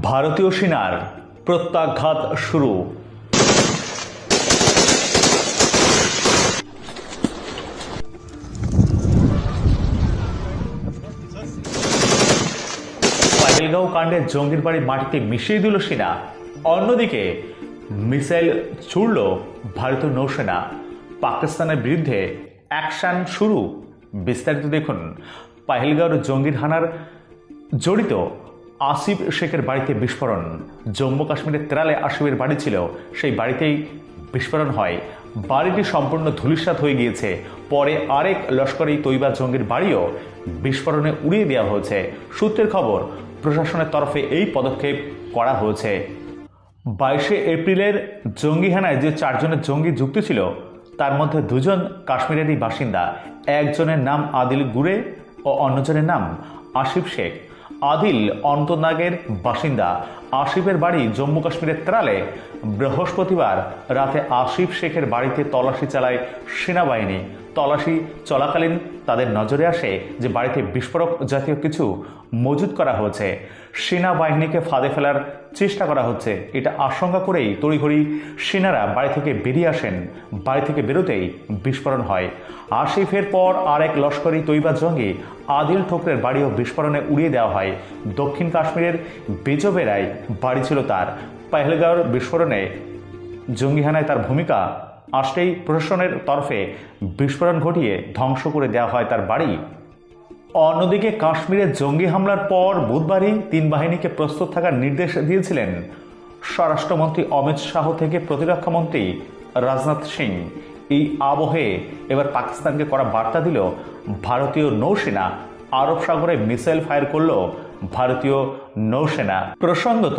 ভারতীয় সেনার প্রত্যাঘাত শুরু। পাহেলগাঁও কাণ্ডে জঙ্গির বাড়ি মাটিতে মিশিয়ে দিল সেনা। অন্যদিকে মিসাইল ছুড়ল ভারতীয় নৌসেনা। পাকিস্তানের বিরুদ্ধে অ্যাকশন শুরু। বিস্তারিত দেখুন পাহেলগাঁওর জঙ্গির হানার জড়িত আসিফ শেখের বাড়িতে বিস্ফোরণ। জম্মু কাশ্মীরের তেরালে আসিফের বাড়ি ছিল, সেই বাড়িতেই বিস্ফোরণ হয়। বাড়িটি সম্পূর্ণ ধূলিসাৎ হয়ে গিয়েছে। পরে আরেক লস্করি তৈবা জঙ্গির বাড়িও বিস্ফোরণে উড়িয়ে দেওয়া হয়েছে। সূত্রের খবর, প্রশাসনের তরফে এই পদক্ষেপ করা হয়েছে। বাইশে এপ্রিলের জঙ্গি হানায় যে চারজনের জঙ্গি যুক্ত ছিল, তার মধ্যে দুজন কাশ্মীরেরই বাসিন্দা। একজনের নাম আদিল গুরে ও অন্যজনের নাম আসিফ শেখ। আদিল অন্তনাগের বাসিন্দা। আসিফের বাড়ি জম্মু কাশ্মীরের ত্রালে। বৃহস্পতিবার রাতে আসিফ শেখের বাড়িতে তল্লাশি চালায় সেনাবাহিনী। তল্লাশি চলাকালীন তাদের নজরে আসে যে বাড়িতে বিস্ফোরক জাতীয় কিছু মজুত করা হয়েছে। সেনাবাহিনীকে ফাঁদে ফেলার চেষ্টা করা হচ্ছে। এটা আশঙ্কা করেই তড়িঘড়ি সেনারা বাড়ি থেকে বেরিয়ে আসেন। বাড়ি থেকে বেরোতেই বিস্ফোরণ হয়। আসিফের পর আরেক লস্করি তৈবা জঙ্গি আদিল ঠোকরের বাড়িও বিস্ফোরণে উড়িয়ে দেওয়া হয়। দক্ষিণ কাশ্মীরের বেজবেরায় বাড়ি ছিল তার। পেহেলগাঁওর বিস্ফোরণে জঙ্গিহানায় তার ভূমিকা আসলেই প্রশাসনের তরফে বিস্ফোরণ ঘটিয়ে ধ্বংস করে দেওয়া হয় তার বাড়ি। অন্যদিকে কাশ্মীরে জঙ্গি হামলার পর বুধবারই তিন বাহিনীকে প্রস্তুত থাকার নির্দেশ দিয়েছিলেন স্বরাষ্ট্রমন্ত্রী অমিত শাহ থেকে প্রতিরক্ষামন্ত্রী রাজনাথ সিং। এই আবহে এবার পাকিস্তানকে করা বার্তা দিল ভারতীয় নৌসেনা। আরব সাগরে মিসাইল ফায়ার করল ভারতীয় নৌসেনা। প্রসঙ্গত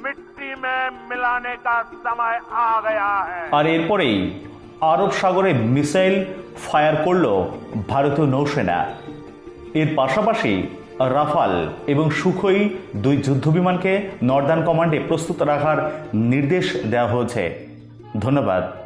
মিট্টি মে মিলানে কা সময় আ গয়া হ্যায় আর এরপরেই আরব সাগরে মিসাইল ফায়ার করল ভারতীয় নৌসেনা। এর পাশাপাশি রাফাল এবং সুখই দুই যুদ্ধবিমানকে নর্দার্ন কমান্ডে প্রস্তুত রাখার নির্দেশ দেওয়া হয়েছে। ধন্যবাদ।